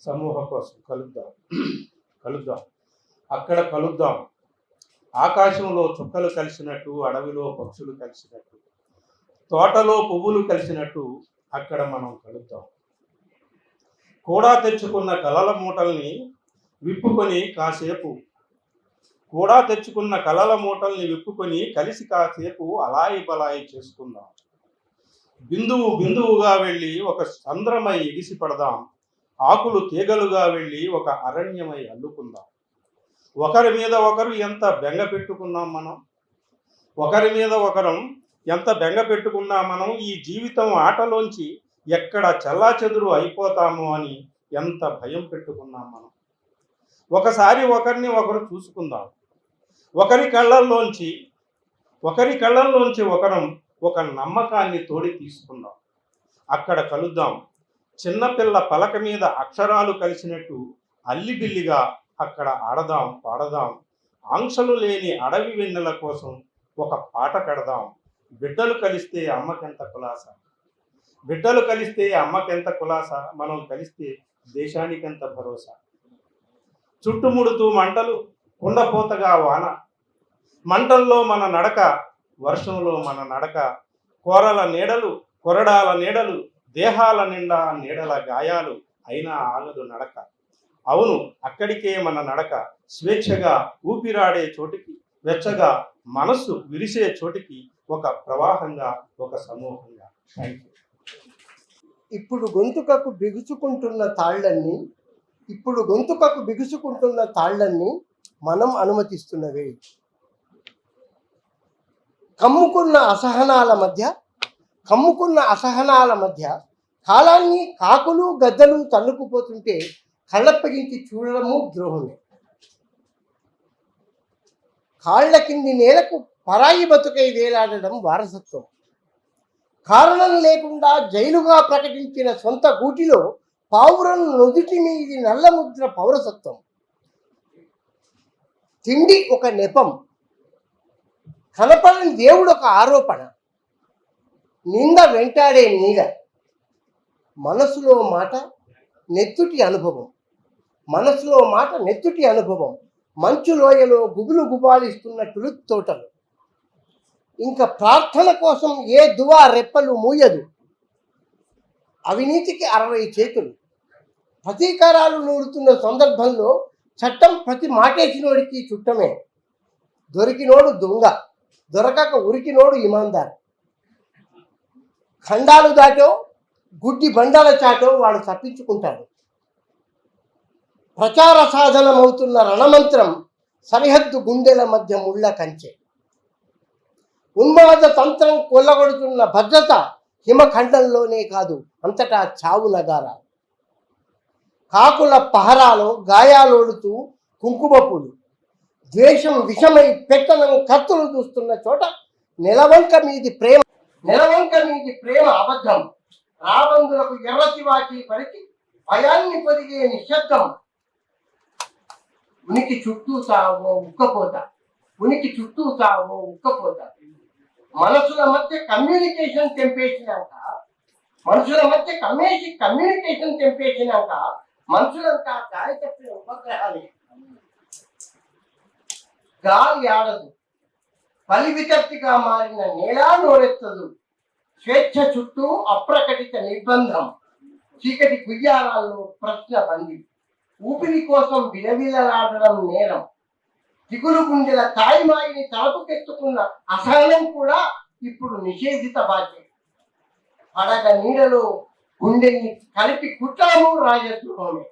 సమూహ కోసం కలుద్దాం. కలుద్దాం. అక్కడ కలుద్దాం. ఆకాశంలో చుక్కలు కలిసినట్టు అడవిలో పక్షులు కలిసినట్టు తోటలో పువ్వులు కలిసినట్టు అక్కడ మనం కలుద్దాం. కూడా తెచ్చుకున్న కలల మూటల్ని విప్పుకొని కాసేపు కూడా తెచ్చుకున్న కలల మూటల్ని విప్పుకొని కలిసి కాసేపు అలాయి బలాయి చేసుకుందాం. బిందువు బిందువుగా వెళ్ళి ఒక సంద్రమై ఎగిసి పడదాం ఆకులు తీగలుగా వెళ్ళి ఒక అరణ్యమై అల్లుకుందాం. ఒకరి మీద ఒకరు ఎంత బెంగ పెట్టుకున్నాం మనం? ఒకరి మీద ఒకరం ఎంత బెంగ పెట్టుకున్నా మనం? ఈ జీవితం ఆటలోంచి ఎక్కడ చెల్లాచెదురు అయిపోతాము అని ఎంత భయం పెట్టుకున్నాం మనం? ఒకసారి ఒకరిని ఒకరు చూసుకుందాం. ఒకరి కళ్ళల్లోంచి ఒకరి కళ్ళల్లోంచి ఒకరం ఒక నమ్మకాన్ని తోడి తీసుకుందాం. అక్కడ కలుద్దాం. చిన్నపిల్ల పలక మీద అక్షరాలు కలిసినట్టు అల్లిబిల్లిగా అక్కడ ఆడదాం పాడదాం. ఆంక్షలు లేని అడవి వెన్నెల కోసం ఒక పాట కడదాం బిడ్డలు కలిస్తే అమ్మకెంత కులాస? బిడ్డలు కలిస్తే అమ్మకెంత కులాస? మనం కలిస్తే దేశానికెంత భరోసా? చుట్టుముడుతూ మంటలు కుండపోతగా వాన. మంటల్లో మన నడక వర్షంలో మన నడక. కోరల నీడలు కొరడాల నీడలు దేహాల నిండా నీడల గాయాలు అయినా ఆగదు నడక. అవును అక్కడికే మన నడక స్వేచ్ఛగా ఊపిరాడే చోటికి వెచ్చగా మనస్సు విరిసే చోటికి ఒక ప్రవాహంగా ఒక సమూహంగా. థ్యాంక్ యూ ఇప్పుడు గొంతుకకు బిగుచుకుంటున్న తాళ్ళన్నీ ఇప్పుడు గొంతుకకు బిగుచుకుంటున్న తాళ్ళన్నీ మనం అనుమతిస్తున్నవే. కమ్ముకున్న అసహనాల మధ్య కమ్ముకున్న అసహనాల మధ్య కాలాన్ని కాకులు గద్దలు తన్నుకుపోతుంటే కళ్ళప్పగించి చూడడము ద్రోహమే. కాళ్ళ కింది నేలకు పరాయి బతుకై వేలాడడం వారసత్వం. కారణం లేకుండా జైలుగా ప్రకటించిన సొంత గూటిలో పావురం నుదుటి మీది నల్లముద్ర పౌరసత్వం. తిండి ఒక నెపం కనపడని దేవుడు ఒక ఆరోపణ. నింద వెంటాడే నీడ. మనసులో మాట నెత్తుటి అనుభవం. మనసులో మాట నెత్తుటి అనుభవం. మంచు లోయలో గుబులు గుబాలిస్తున్న టులుత్ తోటలు. ఇంకా ప్రార్థన కోసం ఏ దువా రెప్పలు మూయదు. అవినీతికి అరవై చేతులు. ప్రతీకారాలు నూరుతున్న సందర్భంలో చట్టం ప్రతి మాటేసినోడికి చుట్టమే. దొరికినోడు దొంగ. దొరకక ఉరికినోడు ఇమాందారు. ఖండాలు దాటో గుడ్డి బండాల చాటో వాడు తప్పించుకుంటాడు ప్రచార సాధనమవుతున్న రణమంత్రం సరిహద్దు గుండెల మధ్య ముళ్ళ కంచె. ఉన్మాద తంత్రం కొల్లగొడుతున్న భద్రత హిమఖండంలోనే కాదు అంతటా చావు నగార కాకుల పహరాలో గాయాలోడుతూ కుంకుమపులు ద్వేషం విషమై పెట్టనం కత్తులు చూస్తున్న చోట నెలవంక మీది ప్రేమ నెలవంక మీది ప్రేమ అబద్ధం. రాబందులకు ఎర్రతివాకి పలికి భయాన్ని పొదిగే నిశ్శబ్దం. ఉనికి చుట్టూ తావో ఉక్కపోత ఉనికి చుట్టూ తావో ఉక్కపోత మనసుల మధ్య కమ్యూనికేషన్ తెంపేసినాక మనుషుల మధ్య కమ్యూనిటీ కమ్యూనికేషన్ తెంపేసినాక మనుషులంతా గాలి తప్పిన ఉపగ్రహాలే. గాలి ఆడదు. పలి వికర్తిగా మారిన నేల నోరెత్తదు స్వేచ్ఛ చుట్టూ అప్రకటిత నిర్బంధం. చీకటి గుయ్యారాల్లో ప్రశ్న బంది. ఊపిరి కోసం విలవిలలాడడం నేరం. దిగులు గుండెల తాయిమాయిని తలపుకెత్తుకున్న అసహనం కూడా ఇప్పుడు నిషేధిత బాధ్యత. పడగ నీడలో గుండెని కలిపి కుట్టాము రాజద్రోహమే.